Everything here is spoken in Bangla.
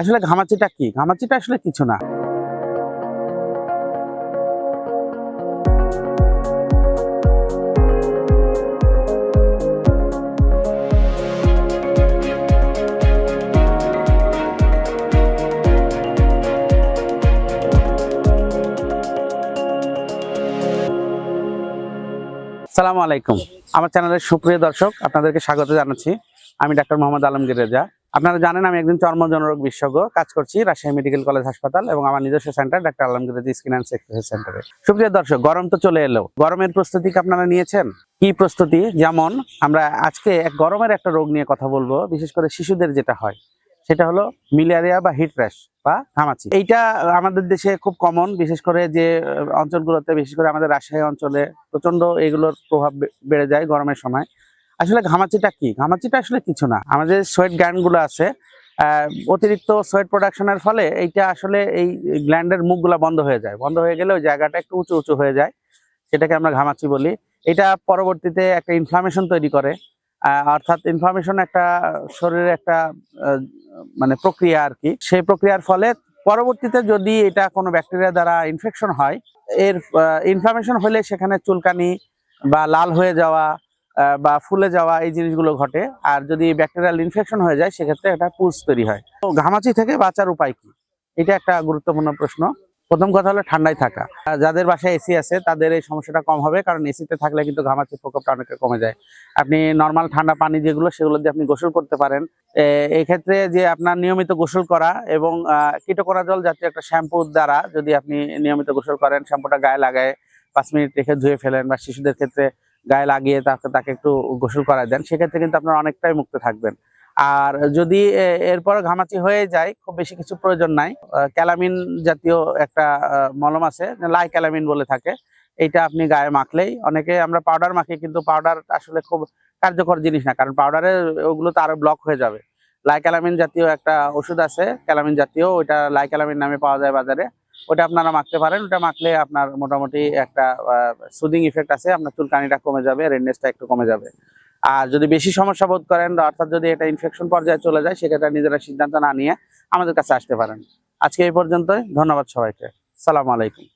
আসলে ঘামাচিটা কি? ঘামাচিটা আসলে কিছু না। সালামু আলাইকুম। আমার চ্যানেলের সুপ্রিয় দর্শক, আপনাদেরকে স্বাগত জানাচ্ছি। আমি ডাক্তার মোহাম্মদ আলমগীর রেজা। আপনারা জানেন আমি একজন চর্ম জনরোগ বিশেষজ্ঞ, কাজ করছি রাজশাহী মেডিকেল কলেজ হাসপাতাল এবং আমার নিজস্ব center doctor Alamgir skin and sexes সেন্টারে। সুপ্রিয় দর্শক, গরম তো চলে এলো। গরমের প্রস্তুতি কি আপনারা নিয়েছেন? কি প্রস্তুতি? যেমন আমরা আজকে এক গরমের একটা রোগ নিয়ে কথা বলব, বিশেষ করে শিশুদের যেটা হয়। সেটা হলো মিলিয়ারিয়া বা হিট র্যাশ বা ঘামাচি। এইটা আমাদের দেশে খুব কমন, বিশেষ করে যে অঞ্চলগুলোতে, বিশেষ করে আমাদের রাজশাহী অঞ্চলে প্রচণ্ড এগুলোর প্রভাব বেড়ে যায় গরমের সময়। আসলে ঘামাচিটা কি? ঘামাচিটা আসলে কিছু না। আমাদের সোয়েট গ্ল্যান্ডগুলো আছে। অতিরিক্ত সোয়েট প্রোডাকশনের ফলে এইটা আসলে এই গ্ল্যান্ডের মুখগুলো বন্ধ হয়ে যায়। বন্ধ হয়ে গেলে ওই জায়গাটা একটু উঁচু উঁচু হয়ে যায়। সেটাকে আমরা ঘামাচি বলি। এটা পরবর্তীতে একটা ইনফ্লামেশন তৈরি করে। অর্থাৎ ইনফ্লামেশন একটা শরীরে একটা মানে প্রক্রিয়া আর কি। সেই প্রক্রিয়ার ফলে পরবর্তীতে যদি এটা কোনো ব্যাকটেরিয়া দ্বারা ইনফেকশন হয়, এর ইনফ্লামেশন হলে সেখানে চুলকানি বা লাল হয়ে যাওয়া বা ফুলে যাওয়া এই জিনিসগুলো ঘটে। আর যদি ব্যাকটেরিয়াল ইনফেকশন হয়ে যায় সেক্ষেত্রে এটা পুজ তৈরি হয়। তো ঘামাচি থেকে বাঁচার উপায় কি? এটা একটা গুরুত্বপূর্ণ প্রশ্ন। প্রথম কথা হলো ঠান্ডায় থাকা। যাদের বাসায় এসি আছে তাদের এই সমস্যাটা কম হবে কারণ এসিতে থাকলে কিন্তু ঘামাচির প্রকোপটা অনেকটা কমে যায়। আপনি নর্মাল ঠান্ডা পানি যেগুলো সেগুলো দিয়ে আপনি গোসল করতে পারেন। এই ক্ষেত্রে যে আপনার নিয়মিত গোসল করা এবং আহ, জল জাতীয় একটা শ্যাম্পু দ্বারা যদি আপনি নিয়মিত গোসল করেন শ্যাম্পুটা গায়ে লাগায় পাঁচ মিনিট রেখে ধুয়ে ফেলেন বা শিশুদের ক্ষেত্রে গায়ে লাগিয়ে তাকে তাকে একটু গোসল করায় দেন, সেক্ষেত্রে কিন্তু আপনার অনেকটাই মুক্ত থাকবেন। আর যদি এরপর ঘামাচি হয়ে যায়, খুব বেশি কিছু প্রয়োজন নাই। ক্যালামিন জাতীয় একটা মলম আছে, লাই ক্যালামিন বলে থাকে। এইটা আপনি গায়ে মাখলেই, অনেকে আমরা পাউডার মাখি, কিন্তু পাউডার আসলে খুব কার্যকর জিনিস না, কারণ পাউডারে ওগুলো তো আরও ব্লক হয়ে যাবে। লাই লাইক্যালামিন জাতীয় একটা ওষুধ আছে, ক্যালামিন জাতীয়, ওইটা লাইক্যালামিন নামে পাওয়া যায় বাজারে। ওটা আপনারা মাখতে পারেন, ওটা মাখলে আপনার মোটামুটি একটা সুদিং ইফেক্ট আছে, আপনার চুলকানিটা কমে যাবে রেডনেসটা একটু কমে যাবে। আর যদি বেশি সমস্যা বোধ করেন, অর্থাৎ যদি এটা ইনফেকশন পর্যায়ে চলে যায়, সেক্ষেত্রে নিজেরা সিদ্ধান্ত না নিয়ে আমাদের কাছে আসতে পারেন। আজকে এই পর্যন্তই, ধন্যবাদ সবাইকে। সালাম আলাইকুম।